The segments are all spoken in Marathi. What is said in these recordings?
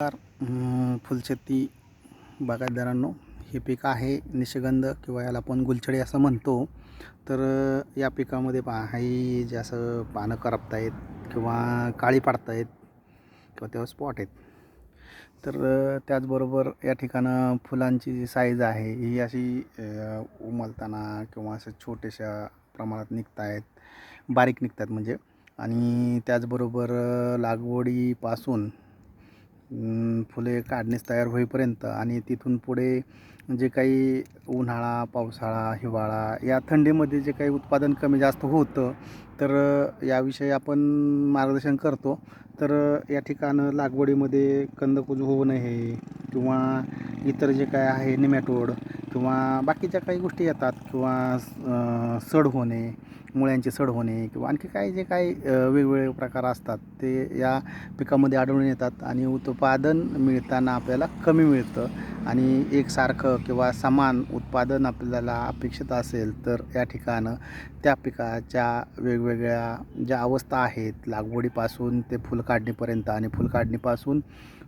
नमस्कार. फुलशेती बागायतदारांनो हे पीक आहे निशिगंध किंवा याला आपण गुलछडी असं म्हणतो. तर या पिकामध्ये पहा काही जे असं पानं करपतायत किंवा काळी पाडतायत किंवा तेव्हा स्पॉट आहेत. तर त्याचबरोबर या ठिकाणं फुलांची जी साईज आहे ही अशी उमलताना किंवा असं छोट्याशा प्रमाणात निघत आहेत बारीक निघतात म्हणजे. आणि त्याचबरोबर लागवडीपासून फुले काढणीस तयार होईपर्यंत आणि तिथून पुढे जे काही उन्हाळा पावसाळा हिवाळा या थंडीमध्ये जे काही उत्पादन कमी जास्त होतं तर याविषयी आपण मार्गदर्शन करतो. तर या ठिकाणं लागवडीमध्ये कंदकुज होऊ नये किंवा इतर जे काय आहे निमॅटोड किंवा बाकीच्या काही गोष्टी येतात किंवा सड होणे मुळ्यांची सड होणे किंवा आणखी काही जे काही वेगवेगळे प्रकार असतात ते या पिकामध्ये आढळून येतात आणि उत्पादन मिळताना आपल्याला कमी मिळतं आणि एकसारखं किंवा समान उत्पादन आपल्याला अपेक्षित असेल तर या ठिकाणं त्या पिकाच्या वेगवेगळ्या ज्या अवस्था आहेत लागवडीपासून ते फुल काढणीपर्यंत आणि फुल काढणीपासून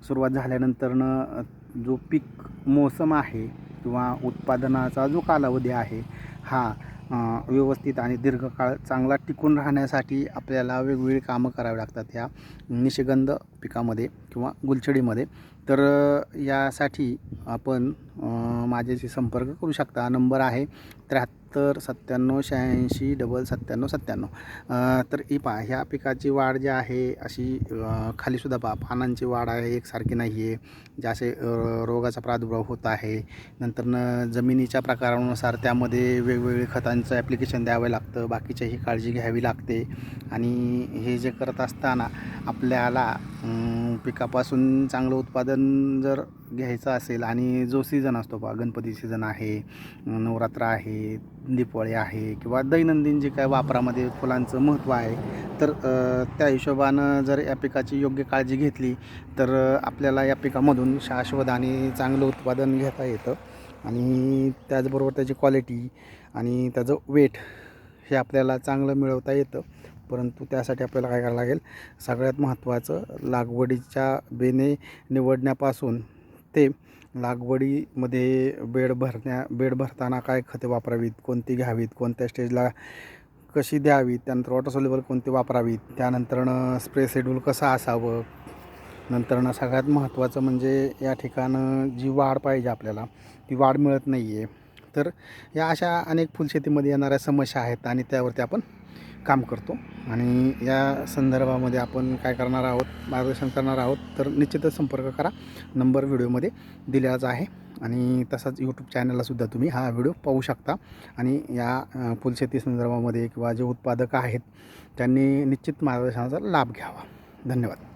सुरुवात झाल्यानंतरनं जो पीक मोसम आहे किंवा उत्पादनाचा जो कालावधी आहे हा व्यवस्थित आणि दीर्घकाळ चांगला टिकून राहण्यासाठी आपल्याला वेगवेगळी कामं करावी लागतात ह्या निशिगंध पिकामध्ये किंवा गुलछडीमध्ये. तर यासाठी आपण माझ्याशी संपर्क करू शकता. नंबर आहे त्र्याहत्तर सत्त्याण्णव शहाऐंशी डबल सत्त्याण्णव सत्त्याण्णव. तर ही पहा ह्या पिकाची वाढ जी आहे अशी खालीसुद्धा पहा पानांची वाढ आहे एकसारखी नाही आहे ज्याचे रोगाचा प्रादुर्भाव होत आहे. नंतरनं जमिनीच्या प्रकारानुसार त्यामध्ये वेगवेगळे खतांचं ॲप्लिकेशन द्यावं लागतं. बाकीच्याही काळजी घ्यावी लागते. आणि हे जे करत असताना आपल्याला पिकापासून चांगलं उत्पादन जर घ्यायचं असेल आणि जो सीझन असतो बा गणपती सीझन आहे नवरात्र आहे दीपावळी आहे किंवा दैनंदिन जे काय वापरामध्ये फुलांचं महत्त्व आहे तर त्या हिशोबानं जर या पिकाची योग्य काळजी घेतली तर आपल्याला या पिकामधून शाश्वत आणि चांगलं उत्पादन घेता येतं. आणि त्याचबरोबर त्याची क्वालिटी आणि त्याचं वेट हे आपल्याला चांगलं मिळवता येतं. परंतु त्यासाठी आपल्याला काय करावं लागेल? सगळ्यात महत्त्वाचं लागवडीच्या बेने निवडण्यापासून ते लागवडीमध्ये बेड भरण्या बेड भरताना काय खते वापरावीत? कोणती घ्यावीत? कोणत्या स्टेजला कशी द्यावीत? त्यानंतर वॉटर सोल्युबल कोणती वापरावीत? त्यानंतरनं स्प्रे शेड्यूल कसं असावं? नंतरनं सगळ्यात महत्त्वाचं म्हणजे या ठिकाणं जी वाढ पाहिजे आपल्याला ती वाढ मिळत नाही आहे तर या अशा अनेक फुलशेतीमध्ये येणाऱ्या समस्या आहेत आणि त्यावरती आपण काम करतो. आणि या संदर्भामध्ये आपण काय करणार आहोत मार्गदर्शन करणार आहोत तर निश्चितच संपर्क करा. नंबर व्हिडिओमध्ये दिलेलाच आहे. आणि तसाच यूट्यूब चॅनललासुद्धा तुम्ही हा व्हिडिओ पाहू शकता. आणि या फुलशेती संदर्भामध्ये किंवा जे उत्पादक आहेत त्यांनी निश्चित मार्गदर्शनाचा लाभ घ्यावा. धन्यवाद.